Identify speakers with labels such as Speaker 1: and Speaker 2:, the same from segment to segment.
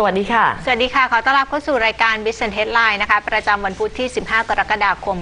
Speaker 1: สวัสดีค่ะ
Speaker 2: สวัสดีค่ะ ขอต้อนรับเข้าสู่รายการ Business Headline นะคะ ประจำวันพุธที่ 15 กรกฎาคม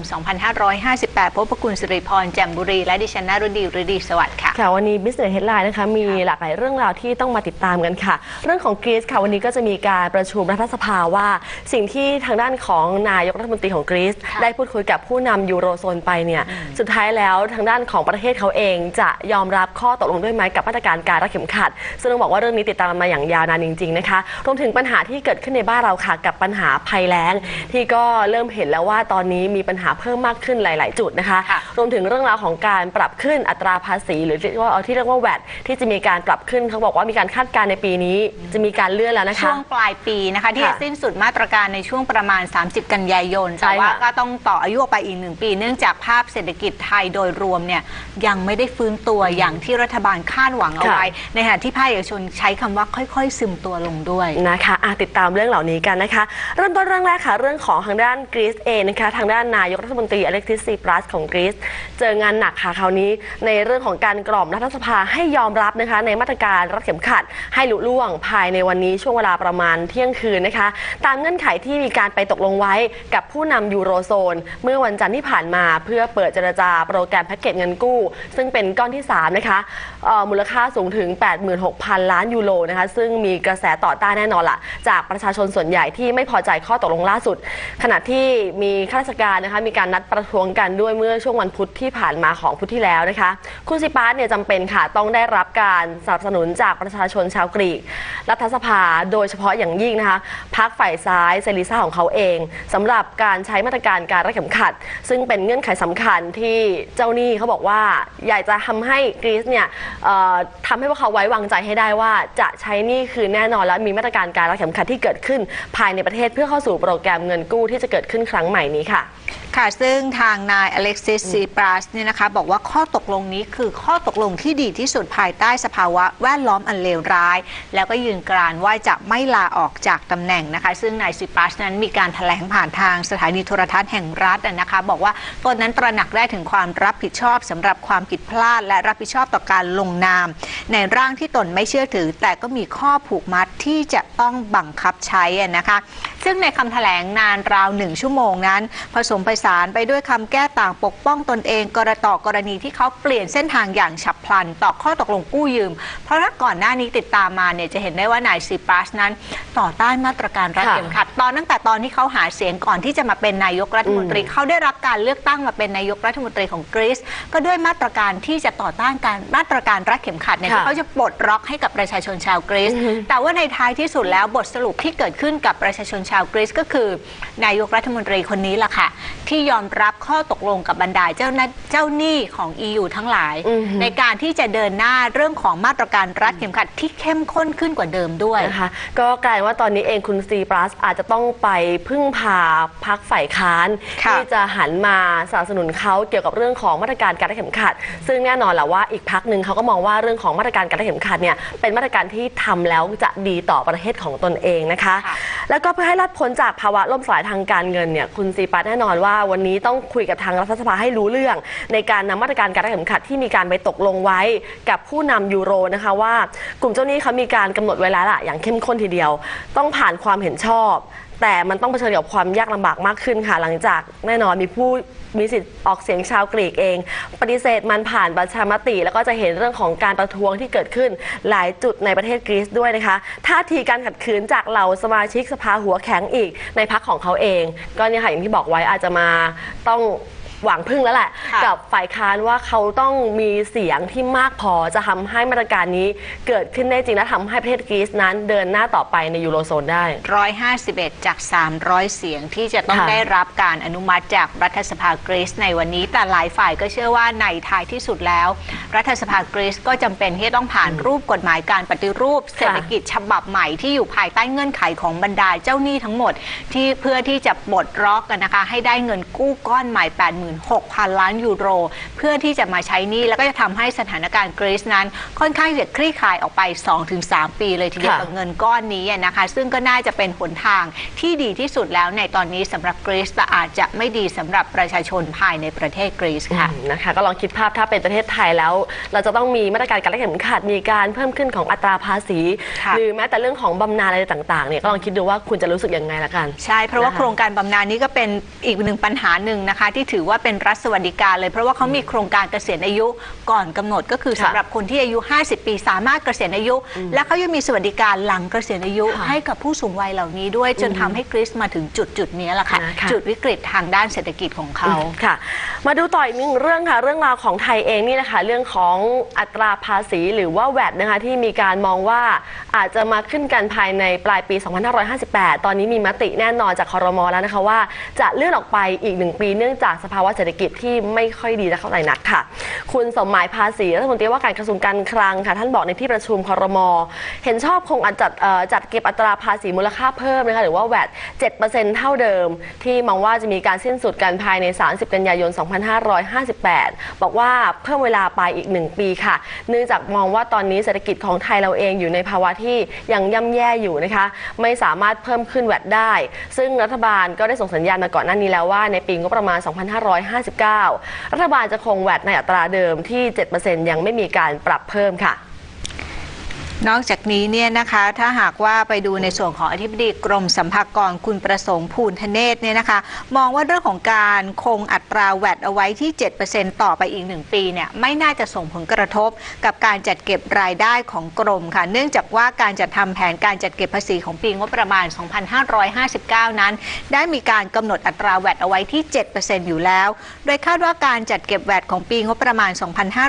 Speaker 2: 2558 พบกับคุณสิริพรแจ่มบุรี และดิฉันนารุดีฤดีสวัสดิ์ค่ะ
Speaker 1: ค่ะ วันนี้ Business Headline นะคะ มีหลากหลายเรื่องราวที่ต้องมาติดตามกันค่ะ เรื่องของกรีซค่ะ วันนี้ก็จะมีการประชุมรัฐสภาว่า สิ่งที่ทางด้านของนายกรัฐมนตรีของกรีซ
Speaker 2: ค่ะ
Speaker 1: ได้พูดคุยกับผู้นำยูโรโซนไปเนี่ย สุดท้ายแล้วทางด้านของประเทศเขาเองจะยอมรับข้อตกลงด้วยไหมกับมาตรการการรัดเข็มขัด ซึ่งต้องบอกว่าเรื่องนี้ติดตามมาอย่างยาวนานจริงๆนะคะ รวมถึงปัญหาที่เกิดขึ้นในบ้านเราค่ะ กับปัญหาภัยแล้ง ที่ก็เริ่มเห็นแล้วว่าตอนนี้มีปัญหาเพิ่มมากขึ้นหลาย ๆ จุดนะคะ
Speaker 2: ค่ะ
Speaker 1: รวมถึงเรื่องราวของการปรับขึ้นอัตราภาษี หรือที่ว่าเอาที่เรียกว่าแวดที่จะมีการปรับขึ้นเขาบอกว่ามีการคาดการณ์ในปีนี้ จะมีการเลื่อนแล้วนะคะ
Speaker 2: ช่วงปลายปีนะคะที่
Speaker 1: ค่ะ
Speaker 2: จะสิ้นสุดมาตรการในช่วงประมาณ 30 กันยายน
Speaker 1: ใช่
Speaker 2: แต่ว่า
Speaker 1: ค่ะ
Speaker 2: ก็ต้องต่ออายุออกไปอีกหนึ่งปี เนื่องจากภาพเศรษฐกิจไทยโดยรวมเนี่ยยังไม่ได้ฟื้นตัวอย่างที่รัฐบาลคาดหวังเอาไว้ในขณะที่ภาคเอกชนใช้คำว่าค่อย ๆ ซึมตัวลงด้วย
Speaker 1: นะคะะติดตามเรื่องเหล่านี้กันนะคะ เริ่มต้นเรื่องแรกค่ะ เรื่องของทางด้านกรีซเองนะคะทางด้านนายกรัฐมนตรีอเล็กซิสซีปรัสของกรีซเจองานหนักค่ะคราวนี้ในเรื่องของการกล่อมรัฐสภาให้ยอมรับนะคะในมาตรการรัดเข็มขัด ให้หลุล่วงภายในวันนี้ช่วงเวลาประมาณเที่ยงคืนนะคะ ตามเงื่อนไขที่มีการไปตกลงไว้กับผู้นำยูโรโซน เมื่อวันจันทร์ที่ผ่านมาเพื่อเปิดเจรจาโปรแกรมแพ็กเกจเงินกู้ ซึ่งเป็นก้อนที่3นะคะมูลค่าสูงถึง 86,000 ล้านยูโรนะคะซึ่งมีกระแสต่อต้านแน่นอนละจากประชาชนส่วนใหญ่ที่ไม่พอใจข้อตกลงล่าสุด ขณะที่มีข้าราชการนะคะมีการนัดประท้วงกันด้วยเมื่อช่วงวันพุธที่ผ่านมาของพุธที่แล้วนะคะ คุณซิปาสเนี่ยจำเป็นค่ะต้องได้รับการสนับสนุนจากประชาชนชาวกรีก รัฐสภาโดยเฉพาะอย่างยิ่งนะคะพักฝ่ายซ้ายเซริซ่าของเขาเองสำหรับการใช้มาตรการการรัดเข็มขัด ซึ่งเป็นเงื่อนไขสำคัญที่เจ้าหนี้เขาบอกว่าอยากจะทำให้กรีซเนี่ยทำให้พวกเขาไว้วางใจให้ได้ว่าจะใช้หนี้คืนแน่นอนและมีมาตรการการรัดเข็มขัดที่เกิดขึ้นภายในประเทศเพื่อเข้าสู่โปรแกรมเงินกู้ที่จะเกิดขึ้นครั้งใหม่นี้ค่ะ
Speaker 2: ค่ะ ซึ่งทางนายอเล็กซิสซีปรัสเนี่ยนะคะ บอกว่าข้อตกลงนี้คือข้อตกลงที่ดีที่สุดภายใต้สภาวะแวดล้อมอันเลวร้าย แล้วก็ยืนกรานว่าจะไม่ลาออกจากตำแหน่งนะคะ ซึ่งนายซิปรัสนั้นมีการแถลงผ่านทางสถานีโทรทัศน์แห่งรัฐนะคะ บอกว่าตนนั้นตระหนักได้ถึงความรับผิดชอบสำหรับความผิดพลาด และรับผิดชอบต่อการลงนาม ในร่างที่ตนไม่เชื่อถือ แต่ก็มีข้อผูกมัดที่จะต้องบังคับใช้อะนะคะ ซึ่งในคำแถลงนานราวหนึ่งชั่วโมงนั้นผสมผสานไปด้วยคำแก้ต่างปกป้องตนเอง กรต่อกรณีที่เขาเปลี่ยนเส้นทางอย่างฉับพลัน ต่อข้อตกลงกู้ยืม เพราะถ้าก่อนหน้านี้ติดตามมาเนี่ยจะเห็นได้ว่านายซิปรัสนั้น ต่อต้านมาตรการรัด
Speaker 1: ค่ะ
Speaker 2: เข็มขัดตอนตั้งแต่ตอนที่เขาหาเสียงก่อนที่จะมาเป็นนายกรัฐมนตรีเขาได้รับการเลือกตั้งมาเป็นนายกรัฐมนตรีของกรีซก็ด้วยมาตรการที่จะต่อต้านการมาตรการรัดเข็มขัดเนี่ย
Speaker 1: ค่ะ
Speaker 2: ที่เขาจะปลดล็อกให้กับประชาชนชาวกรีซ
Speaker 1: อือฮึ
Speaker 2: แต่ว่าในท้ายที่สุดแล้วบทสรุปที่เกิดขึ้นกับประชาชนชาวกรีซก็คือ นายกรัฐมนตรีคนนี้ล่ะค่ะที่ยอมรับข้อตกลงกับบรรดาเจ้าหน้าเจ้าหนี้ของ EU ทั้งหลาย
Speaker 1: อือฮึ
Speaker 2: ในการที่จะเดินหน้าเรื่องของมาตรการรัดเข็มขัดที่เข้มข้นขึ้นกว่าเดิมด้วย
Speaker 1: นะคะก็กลายว่าตอนนี้เองคุณซีปรัสอาจจะต้องไปพึ่งพาพักฝ่ายค้าน
Speaker 2: ค่ะ
Speaker 1: ที่จะหันมาสนับสนุนเขาเกี่ยวกับเรื่องของมาตรการการรัดเข็มขัด ซึ่งแน่นอนแหละว่าอีกพักหนึ่งเขาก็มองว่าเรื่องของมาตรการการรัดเข็มขัดเนี่ยเป็นมาตรการที่ทำแล้วจะดีต่อประเทศของตนเองนะคะ
Speaker 2: ค่ะ
Speaker 1: แล้วก็เพื่อให้รอดพ้นจากภาวะล่มสลายทางการเงินเนี่ยคุณซีปัสแน่นอนว่าวันนี้ต้องคุยกับทางรัฐสภาให้รู้เรื่อง ในการนำมาตรการการรัดเข็มขัดที่มีการไปตกลงไว้กับผู้นำยูโรนะคะว่ากลุ่มเจ้าหนี้เขามีการกำหนดเวลาล่ะอย่างเข้มข้นทีเดียว ต้องผ่านความเห็นชอบ แต่มันต้องเผชิญกับความยากลำบากมากขึ้นค่ะ หลังจากแน่นอนมีผู้ มีสิทธิ์ออกเสียงชาวกรีกเอง ปฏิเสธมันผ่านประชามติ แล้วก็จะเห็นเรื่องของการประท้วงที่เกิดขึ้นหลายจุดในประเทศกรีซด้วยนะคะท่าทีการขัดขืนจากเหล่าสมาชิกสภาหัวแข็งอีกในพักของเขาเอง ก็เนี่ยค่ะอย่างที่บอกไว้อาจจะมาต้อง หวังพึ่งแล้วแหละ
Speaker 2: ค่ะ
Speaker 1: กับฝ่ายค้านว่าเขาต้องมีเสียงที่มากพอจะทำให้มาตรการนี้เกิดขึ้นได้จริงและทำให้ประเทศกรีซนั้นเดินหน้าต่อไปในยูโรโซนได้
Speaker 2: 151 จาก 300 เสียงที่จะต้อง
Speaker 1: ค่ะ
Speaker 2: ได้รับการอนุมัติจากรัฐสภากรีซในวันนี้ แต่หลายฝ่ายก็เชื่อว่าในท้ายที่สุดแล้ว รัฐสภากรีซก็จำเป็นที่จะต้องผ่านรูปกฎหมายการปฏิรูป เศรษฐกิจฉบับใหม่ที่อยู่ภายใต้เงื่อนไขของบรรดาเจ้าหนี้ทั้งหมด ที่เพื่อที่จะปลดล็อกกันนะคะ ให้ได้เงินกู้ก้อนใหม่16,000 ล้านยูโร เพื่อที่จะมาใช้หนี้แล้วก็จะทำให้สถานการณ์กรีซนั้น ค่อนข้างจะคลี่คลายออกไป 2-3 ปีเลยทีเดียว
Speaker 1: ค่ะ
Speaker 2: กับเงินก้อนนี้อะนะคะ ซึ่งก็น่าจะเป็นหนทางที่ดีที่สุดแล้วในตอนนี้สำหรับกรีซแต่อาจจะไม่ดีสำหรับประชาชนภายในประเทศกรีซค่ะ
Speaker 1: อืมนะคะก็ลองคิดภาพถ้าเป็นประเทศไทยแล้ว เราจะต้องมีมาตรการการรัดเข็มขัดมีการเพิ่มขึ้นของอัตราภาษี
Speaker 2: ค่ะ
Speaker 1: หรือแม้แต่เรื่องของบำนาญอะไรต่างๆเนี่ยก็ลองคิดดูว่าคุณจะรู้สึกยังไงละกัน
Speaker 2: ใช่เพราะว่า
Speaker 1: นะคะ
Speaker 2: โครงการบำนาญนี้ก็เป็นอีกหนึ่งปัญหาหนึ่งนะคะ ที่ถือว่าเป็นรัฐสวัสดิการเลย เพราะว่าเขามีโครงการเกษียณอายุก่อนกำหนดก็คือ
Speaker 1: ค่ะ
Speaker 2: สำหรับคนที่อายุ 50 ปีสามารถเกษียณอายุ และเขายังมีสวัสดิการหลังเกษียณอายุ
Speaker 1: ค่ะ
Speaker 2: ให้กับผู้สูงวัยเหล่านี้ด้วยจนทำให้กรีซมาถึงจุดจุดๆนี้แหละค่ะ
Speaker 1: นะคะ
Speaker 2: จุดวิกฤตทางด้านเศรษฐกิจของเขา
Speaker 1: ค่ะ มาดูต่ออีกหนึ่งเรื่องค่ะเรื่องราวของไทยเองนี่นะคะเรื่องของอัตราภาษีหรือว่าแวดนะคะที่มีการมองว่าอาจจะมาขึ้นกันภายในปลายปี 2558 ตอนนี้มีมติแน่นอนจากคอรมอแล้วนะคะว่าจะเลื่อนออกไปอีกหนึ่งปีเนื่องจากสภาวะเศรษฐกิจที่ไม่ค่อยดีและเท่าไหร่นักค่ะ คุณสมหมายภาษีรัฐมนตรีว่าการกระทรวงการคลังค่ะ ท่านบอกในที่ประชุมคอรมอเห็นชอบคงอจัดเอ่อจัดเก็บอัตราภาษีมูลค่าเพิ่มนะคะหรือว่าแวด7%เท่าเดิม ที่มองว่าจะมีการสิ้นสุดกันภายใน 30 กันยายน 2558 บอกว่าเพิ่มเวลาไปอีก 1 ปีค่ะ เนื่องจากมองว่าตอนนี้เศรษฐกิจของไทยเราเองอยู่ในภาวะที่ยังย่ำแย่อยู่นะคะ ไม่สามารถเพิ่มขึ้นแวดได้ ซึ่งรัฐบาลก็ได้ส่งสัญญาณมาก่อนหน้านี้แล้วว่าในปีงบประมาณ 2 5 2559 รัฐบาลจะคงแวดในอัตราเดิมที่ 7%ยังไม่มีการปรับเพิ่มค่ะ
Speaker 2: นอกจากนี้เนี่ยนะคะถ้าหากว่าไปดูในส่วนของอธิบดีกรมสัมภากรคุณประสงค์ภูลธเนศเนี่ยนะคะ มองว่าเรื่องของการคงอัตราแวดเอาไว้ที่ 7%ต่อไปอีก 1 ปีเนี่ยไม่น่าจะส่งผลกระทบกับการจัดเก็บรายได้ของกรมค่ะ เนื่องจากว่าการจัดทำแผนการจัดเก็บภาษีของปีงบประมาณ 2559 นั้น ได้มีการกำหนดอัตราแวดเอาไว้ที่ 7%อยู่แล้ว โดยคาดว่าการจัดเก็บแวดของปีงบประมาณ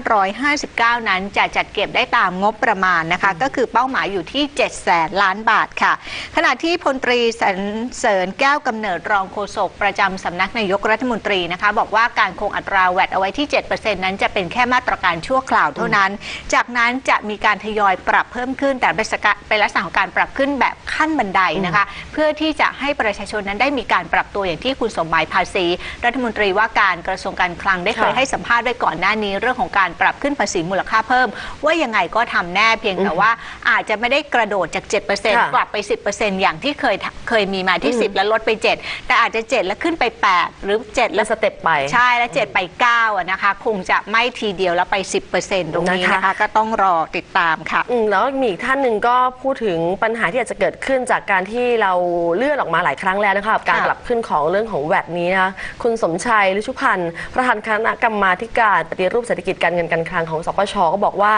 Speaker 2: 2559 นั้น จะจัดเก็บได้ตามงบประมาณนะคะก็คือเป้าหมายอยู่ที่7แสนล้านบาทค่ะ ขณะที่พลตรีสรรเสริญแก้วกำเนิดรองโฆษกประจำสำนักนายกรัฐมนตรีนะคะ บอกว่าการคงอัตราแวดเอาไว้ที่ 7%นั้นจะเป็นแค่มาตรการชั่วคราวเท่านั้น จากนั้นจะมีการทยอยปรับเพิ่มขึ้นแต่เป็นสกะเป็นลักษณะของการปรับขึ้นแบบขั้นบันไดนะคะ เพื่อที่จะให้ประชาชนนั้นได้มีการปรับตัวอย่างที่คุณสมหมายภาษี รัฐมนตรีว่าการกระทรวงการคลังได้เคย
Speaker 1: ค่ะ
Speaker 2: ให้สัมภาษณ์ไว้ก่อนหน้านี้ เรื่องของการปรับขึ้นภาษีมูลค่าเพิ่ม ว่ายังไงก็ทำแน่เพียงแต่ว่าอาจจะไม่ได้กระโดดจาก 7%กลับไป 10%อย่างที่เคยเคยมีมาที่ 10 แล้วลดไป 7 แต่อาจจะ 7 แล้วขึ้นไป 8 หรือ 7
Speaker 1: และ
Speaker 2: แล้ว
Speaker 1: สเต็ปไป
Speaker 2: ใช่แล้ว 7 ไป9อะนะคะ คงจะไม่ทีเดียวแล้วไป 10%ตรงนี้
Speaker 1: นะคะ
Speaker 2: นะคะก็ต้องรอติดตามค่ะ
Speaker 1: อืมแล้วมีอีกท่านหนึ่งก็พูดถึงปัญหาที่อาจจะเกิดขึ้นจากการที่เราเลื่อนออกมาหลายครั้งแล้วนะคะกับการ
Speaker 2: ค่ะ
Speaker 1: ปรับขึ้นของเรื่องของแวดนี้นะคุณสมชัยลิชุพันธ์ประธานคณะกรรมาธิการปฏิรูปเศรษฐกิจการเงินการคลังของสปชก็บอกว่า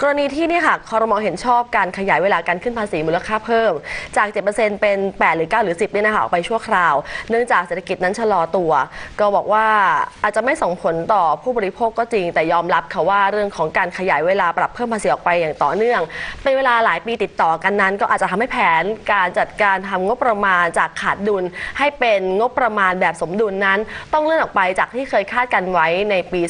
Speaker 1: กรณีที่เนี่ยค่ะคอรมอเห็นชอบการขยายเวลาการขึ้นภาษีมูลค่าเพิ่ม จาก 7%เป็น 8 หรือ 9 หรือ 10เนี่ยนะคะออกไปชั่วคราว เนื่องจากเศรษฐกิจนั้นชะลอตัว ก็บอกว่าอาจจะไม่ส่งผลต่อผู้บริโภคก็จริง แต่ยอมรับค่ะว่าเรื่องของการขยายเวลาปรับเพิ่มภาษีออกไปอย่างต่อเนื่อง เป็นเวลาหลายปีติดต่อกันนั้น ก็อาจจะทำให้แผนการจัดการทำงบประมาณจากขาดดุล ให้เป็นงบประมาณแบบสมดุลนั้น ต้องเลื่อนออกไปจากที่เคยคาดกันไว้ในปี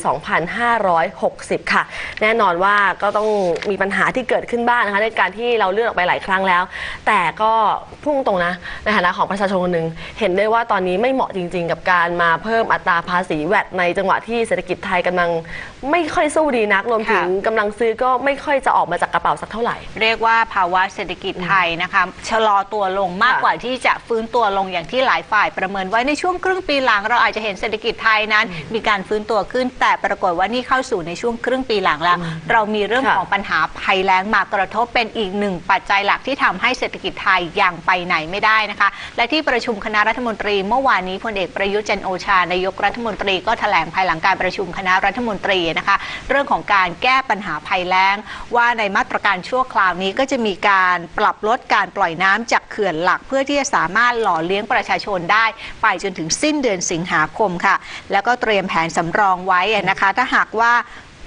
Speaker 1: 2560 ค่ะ แน่นอนว่าก็ต้องมีปัญหาที่เกิดขึ้นบ้างนะคะในการที่เราเลื่อนออกไปหลายครั้งแล้ว แต่ก็พุ่งตรงนะในฐานะของประชาชนคนหนึ่งเห็นได้ว่าตอนนี้ไม่เหมาะจริง ๆ กับการมาเพิ่มอัตราภาษีแวดในจังหวะที่เศรษฐกิจไทยกำลัง ไม่ค่อยสู้ดีนักรวมถึง
Speaker 2: ค่ะ
Speaker 1: กำลังซื้อก็ไม่ค่อยจะออกมาจากกระเป๋าสักเท่าไหร่
Speaker 2: เรียกว่าภาวะเศรษฐกิจไทยนะคะชะลอตัวลงมาก
Speaker 1: ค่ะ
Speaker 2: กว่าที่จะฟื้นตัวลงอย่างที่หลายฝ่ายประเมินไว้ในช่วงครึ่งปีหลัง เราอาจจะเห็นเศรษฐกิจไทยนั้น มีการฟื้นตัวขึ้น แต่ปรากฏว่านี่เข้าสู่ในช่วงครึ่งปีหลังแล้ว เรามีเรื่อง
Speaker 1: ค่ะ
Speaker 2: ของปัญหาภัยแล้งมากระทบเป็นอีกหนึ่งปัจจัยหลักที่ทำให้เศรษฐกิจไทยยังไปไหนไม่ได้นะคะ และที่ประชุมคณะรัฐมนตรีเมื่อวานนี้พลเอกประยุทธ์จันทร์โอชานายกรัฐมนตรีก็แถลงภายหลังการประชุมคณะรัฐมนตรีนะคะ เรื่องของการแก้ปัญหาภัยแล้ง ว่าในมาตรการชั่วคราวนี้ก็จะมีการปรับลดการปล่อยน้ำจากเขื่อนหลัก เพื่อที่จะสามารถหล่อเลี้ยงประชาชนได้ ไปจนถึงสิ้นเดือนสิงหาคมค่ะ แล้วก็เตรียมแผนสำรองไว้นะคะ ถ้าหากว่า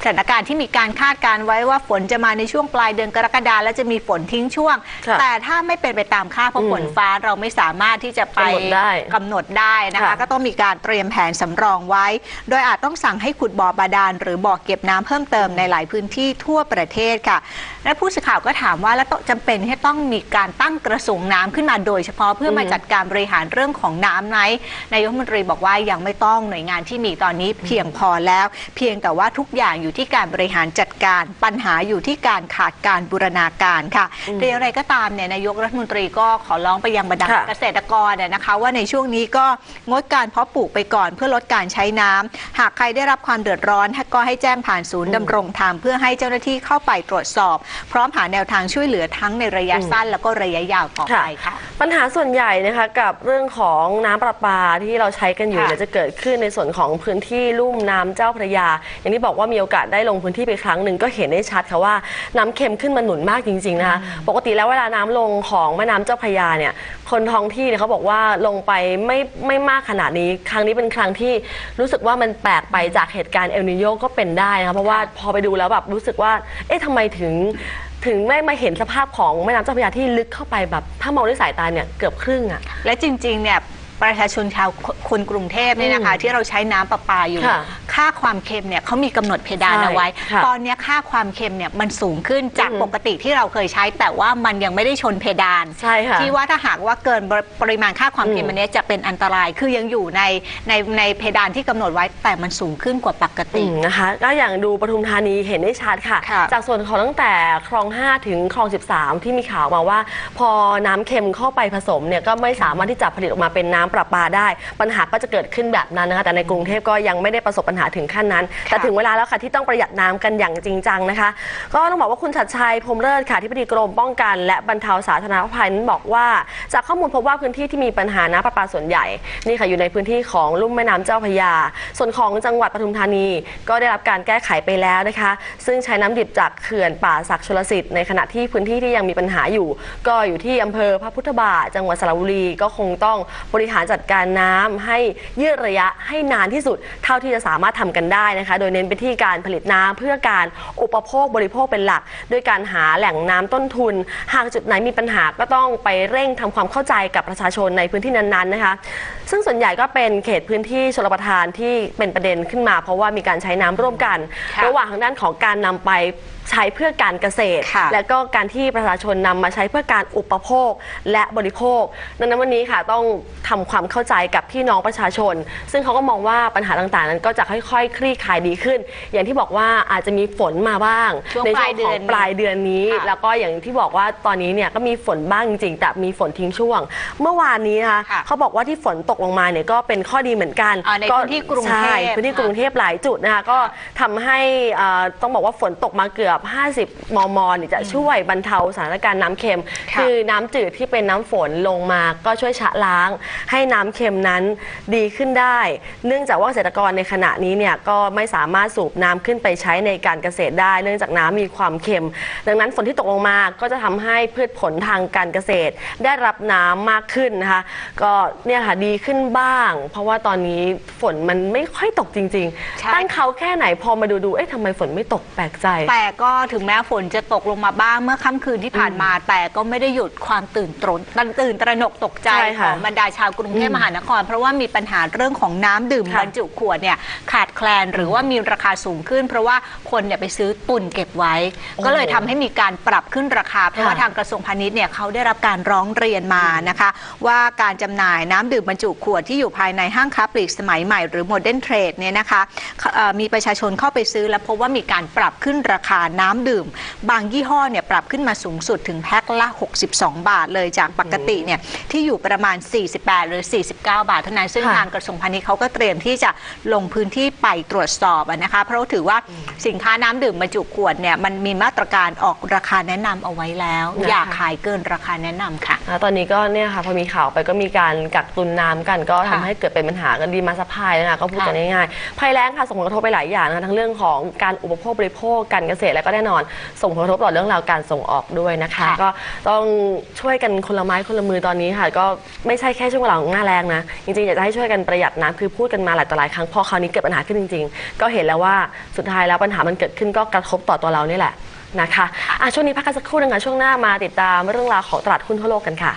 Speaker 2: สถานการณ์ที่มีการคาดการณ์ไว้ว่าฝนจะมาในช่วงปลายเดือนกรกฎาแล้วจะมีฝนทิ้งช่วง
Speaker 1: ค่ะ
Speaker 2: แต่ถ้าไม่เป็นไปตามคาดเพราะ
Speaker 1: อืม
Speaker 2: ฝนฟ้าเราไม่สามารถที่จะไป
Speaker 1: กำหนดได้
Speaker 2: กำหนดได้นะคะ
Speaker 1: ค่ะ
Speaker 2: ก็ต้องมีการเตรียมแผนสำรองไว้ โดยอาจต้องสั่งให้ขุดบ่อบาดาลหรือบ่อเก็บน้ำเพิ่มเติมในหลายพื้นที่ทั่วประเทศค่ะ และผู้สื่อข่าวก็ถามว่าแล้วต้องจำเป็นที่ต้องมีการตั้งกระทรวงน้ำขึ้นมาโดยเฉพาะเพื่อมา
Speaker 1: อืม
Speaker 2: จัดการบริหารเรื่องของน้ำไหมนายกรัฐมนตรีบอกว่ายังไม่ต้องหน่วยงานที่มีตอนนี้เพียงพอแล้ว เพียงแต่ว่าทุกอย่างอยู่ที่การบริหารจัดการ ปัญหาอยู่ที่การขาดการบูรณาการค่ะ
Speaker 1: อืม
Speaker 2: แต่อย่างไรก็ตามเนี่ยนายกรัฐมนตรีก็ขอร้องไปยังบรรดา
Speaker 1: ค่ะ
Speaker 2: เกษตรกรเนี่ยนะคะว่าในช่วงนี้ก็งดการเพาะปลูกไปก่อนเพื่อลดการใช้น้ำหากใครได้รับความเดือดร้อนก็ให้แจ้งผ่านศูนย์ดำรงธรรมเพื่อให้เจ้าหน้าที่เข้าไปตรวจสอบ พร้อมหาแนวทางช่วยเหลือทั้งในระยะสั้นแล้วก็ระยะยาวต่อไปค่ะ
Speaker 1: ปัญหาส่วนใหญ่นะคะกับเรื่องของน้ำประปาที่เราใช้กันอยู่
Speaker 2: ค่ะ
Speaker 1: เนี่ยจะเกิดขึ้นในส่วนของพื้นที่ลุ่มน้ำเจ้าพระยา อย่างที่บอกว่ามีโอกาสได้ลงพื้นที่ไปครั้งหนึ่งก็เห็นได้ชัดค่ะว่าน้ำเค็มขึ้นมาหนุนมากจริงๆนะคะปกติแล้วเวลาน้ำลงของแม่น้ำเจ้าพระยาเนี่ยคนท้องที่เนี่ยเขาบอกว่าลงไปไม่ไม่มากขนาดนี้ ครั้งนี้เป็นครั้งที่รู้สึกว่ามันแปลกไปจากเหตุการณ์เอลนิโยก็เป็นได้นะคะเพราะว่าพอไปดูแล้วแบบรู้สึกว่าเอ๊ะทำไมถึง ถึงไม่มาเห็นสภาพของแม่น้ำเจ้าพระยาที่ลึกเข้าไปแบบ ถ้ามองด้วยสายตาเนี่ยเกือบครึ่งอะ
Speaker 2: และจริงๆ เนี่ย ประชาชนชาวคนกรุงเทพเนี่ยนะคะ
Speaker 1: อืม
Speaker 2: ที่เราใช้น้ำประปาอยู่
Speaker 1: ค่ะ
Speaker 2: ค่าความเค็มเนี่ยเขามีกำหนดเพดาน
Speaker 1: ใช่
Speaker 2: เอาไว้
Speaker 1: ค่ะ
Speaker 2: ตอนเนี้ยค่าความเค็มเนี่ยมันสูงขึ้นจาก
Speaker 1: อืม
Speaker 2: ปกติที่เราเคยใช้ แต่ว่ามันยังไม่ได้ชนเพดาน
Speaker 1: ใช่ค่ะ
Speaker 2: ที่ว่าถ้าหากว่าเกินปริมาณค่าความเค็ม
Speaker 1: อืม
Speaker 2: อันเนี้ยจะเป็นอันตราย คือยังอยู่ในในในเพดานที่กำหนดไว้ แต่มันสูงขึ้นกว่าปก
Speaker 1: อื
Speaker 2: ติ
Speaker 1: มนะคะก็อย่างดูปทุมธานีเห็นได้ชัดค่ะ
Speaker 2: ค่ะ
Speaker 1: จากส่วนของตั้งแต่คลอง 5 ถึงคลอง 13 ที่มีข่าวมาว่า พอน้ำเค็มเข้าไปผสมเนี่ยก็ไม่สามารถที่จะผลิตออกมาเป็นน้ำประปาได้ ปัญหาก็จะเกิดขึ้นแบบนั้นนะคะแต่ในกรุงเทพก็ยังไม่ได้ประสบปัญหาถึงขั้นนั้น แต่ถึงเวลาแล้วค่ะที่ต้องประหยัดน้ำกันอย่างจริงจังนะคะ ก็ต้องบอกว่าคุณชัดชัยพรหมเลิศค่ะที่ปดีกรมป้องกัน และบรรเทาสาธารณภัยนั้นบอกว่า จากข้อมูลพบว่าพื้นที่ที่มีปัญหาน้ำประปาส่วนใหญ่นี่ค่ะอยู่ในพื้นที่ของลุ่มแม่น้ำเจ้าพระยา ส่วนของจังหวัดปทุมธานี ก็ได้รับการแก้ไขไปแล้วนะคะ ซึ่งใช้น้ำดิบจากเขื่อนป่าศักดิ์ชลสิทธิ์ในขณะที่พื้นที่ที่ยังมีปัญหาอยู่ ก็อยู่ที่อำเภอพระพุทธบาทจังหวัดสระบุรีก็คงต้องบริหารจัดการน้ำให้ยืดระยะให้นานที่สุด เท่าที่จะสามารถทำกันได้นะคะ โดยเน้นไปที่การผลิตน้ำเพื่อการอุปโภคบริโภคเป็นหลัก ด้วยการหาแหล่งน้ำต้นทุน หากจุดไหนมีปัญหาก็ต้องไปเร่งทำความเข้าใจกับประชาชนในพื้นที่นั้นๆนะคะ ซึ่งส่วนใหญ่ก็เป็นเขตพื้นที่ชลประทานที่เป็นประเด็นขึ้นมา เพราะว่ามีการใช้น้ำร่วมกัน
Speaker 2: ค่ะ
Speaker 1: ระหว่างทางด้านของการนำไปใช้เพื่อการเกษตร
Speaker 2: ค่ะ
Speaker 1: และก็การที่ประชาชนนำมาใช้เพื่อการอุปโภคและบริโภค ดังนั้นวันนี้ค่ะต้องทำความเข้าใจกับพี่น้องประชาชน ซึ่งเขาก็มองว่าปัญหาต่างๆ นั้นก็จะค่อยๆ คลี่คลายดีขึ้น อย่างที่บอกว่าอาจจะมีฝนมาบ้าง
Speaker 2: ช่วง
Speaker 1: ใน
Speaker 2: ปลายเดื
Speaker 1: ข
Speaker 2: อ
Speaker 1: อนงปลายเดือนนี้
Speaker 2: ค่ะ
Speaker 1: แล้วก็อย่างที่บอกว่าตอนนี้เนี่ยก็มีฝนบ้างจริงๆแต่มีฝนทิ้งช่วง เมื่อวานนี้นะคะ
Speaker 2: ค่ะ
Speaker 1: เขาบอกว่าที่ฝนตกลงมาเนี่ยก็เป็นข้อดีเหมือนกัน
Speaker 2: อ่าในพื้นที่กรุงเทพ
Speaker 1: ใช่พื้นที่กรุงเทพหลายจุดนะคะก็ทำให้อ่าต้องบอกว่าฝนตกมาเกือบ 50 มมเนี่ยจะช่วยบรรเทาสถานการณ์น้ำเค็ม
Speaker 2: ค่ะ
Speaker 1: คือน้ำจืดที่เป็นน้ำฝนลงมาก็ช่วยชะล้างให้น้ำเค็มนั้นดีขึ้นได้ เนื่องจากว่าเกษตรกรในขณะนี้เนี่ยก็ไม่สามารถสูบน้ำขึ้นไปใช้ในการเกษตรได้ เนื่องจากน้ำมีความเค็ม ดังนั้นฝนที่ตกลงมาก็จะทำให้พืชผลทางการเกษตร ได้รับน้ำมากขึ้นนะคะก็เนี่ยค่ะดีขึ้นบ้าง เพราะว่าตอนนี้ฝนมันไม่ค่อยตกจริง
Speaker 2: ใช่
Speaker 1: ๆตั้งเขาแค่ไหนพอมาดูดูๆเอ๊ะทำไมฝนไม่ตกแปลกใจ
Speaker 2: แต่ก็ถึงแม้ฝนจะตกลงมาบ้างเมื่อค่ำคืนที่ผ่านมา แต่ก็ไม่ได้หยุดความตื่นตระหนตื่นตระหนกตกใจ
Speaker 1: ใช่
Speaker 2: ข
Speaker 1: ค่ะ
Speaker 2: องบรรดาชาวกรุงเทพมหานคร เพราะว่ามีปัญหาเรื่องของน้ำดื่ม
Speaker 1: ค่ะ
Speaker 2: บรรจุขวดเนี่ยขาดแคลนหรือว่ามีราคาสูงขึ้น เพราะว่าคนเนี่ยไปซื้อตุนเก็บไว้
Speaker 1: โอ้
Speaker 2: ก็เลยทำให้มีการปรับขึ้นราคา เพราะว่า
Speaker 1: ค่ะ
Speaker 2: ทางกระทรวงพาณิชย์เนี่ยเขาได้รับการร้องเรียนมานะคะ ว่าการจำหน่ายน้ำดื่มบรรจุขวดที่อยู่ภายในห้างค้าปลีกสมัยใหม่หรือโมเดิร์นเทรดเนี่ยนะคะเอ่อมีประชาชนเข้าไปซื้อแล้วพบว่ามีการปรับขึ้นราคาน้ำดื่ม บางยี่ห้อเนี่ยปรับขึ้นมาสูงสุดถึงแพ็คละ 62 บาทเลยจากปกติเนี่ยที่อยู่ประมาณ 48หรือ 49 บาทเท่านั้นซึ่ง
Speaker 1: ค่ะ
Speaker 2: ทางกระทรวงพาณิชย์เขาก็เตรียมที่จะลงพื้นที่ไปตรวจสอบอะนะคะ เพราะถือว่าสินค้าน้ำดื่มบรรจุขวดเนี่ยมันมีมาตรการออกราคาแนะนำเอาไว้แล้ว
Speaker 1: นะคะ
Speaker 2: อย่าขายเกินราคาแนะนำค่ะ
Speaker 1: อ่าตอนนี้ก็เนี่ยค่ะพอมีข่าวไปก็มีการกักตุนน้ำกันก็ทำ
Speaker 2: ค่ะ
Speaker 1: ให้เกิดเป็นปัญหากันดีมาสะพายนะคะก็พูดกัน
Speaker 2: ค่ะ
Speaker 1: ง่ายๆภัยแล้งค่ะส่งผลกระทบไปหลายอย่างนะคะทั้งเรื่องของการอุปโภคบริโภคการเกษตรและก็แน่นอน ส่งผลกระทบต่อเรื่องราวการส่งออกด้วยนะคะ
Speaker 2: ค่ะ
Speaker 1: ก็ต้องช่วยกันคนละไม้คนละมือตอนนี้ค่ะ ก็ไม่ใช่แค่ช่วงเวลาหน้าแรงนะ จริงๆ อยากจะให้ช่วยกันประหยัดน้ำคือพูดกันมาหลายต่อหลายครั้งพอคราวนี้เกิดปัญหาขึ้นจริง ๆ ก็เห็นแล้วว่าสุดท้ายแล้วปัญหามันเกิดขึ้นก็กระทบต่อตัวเรานี่แหละนะคะะช่วงนี้พักกันสักครู่นึงค่ะช่วงหน้ามาติดตามเรื่องราวของตลาดหุ้นทั่วโลกกันค่ะ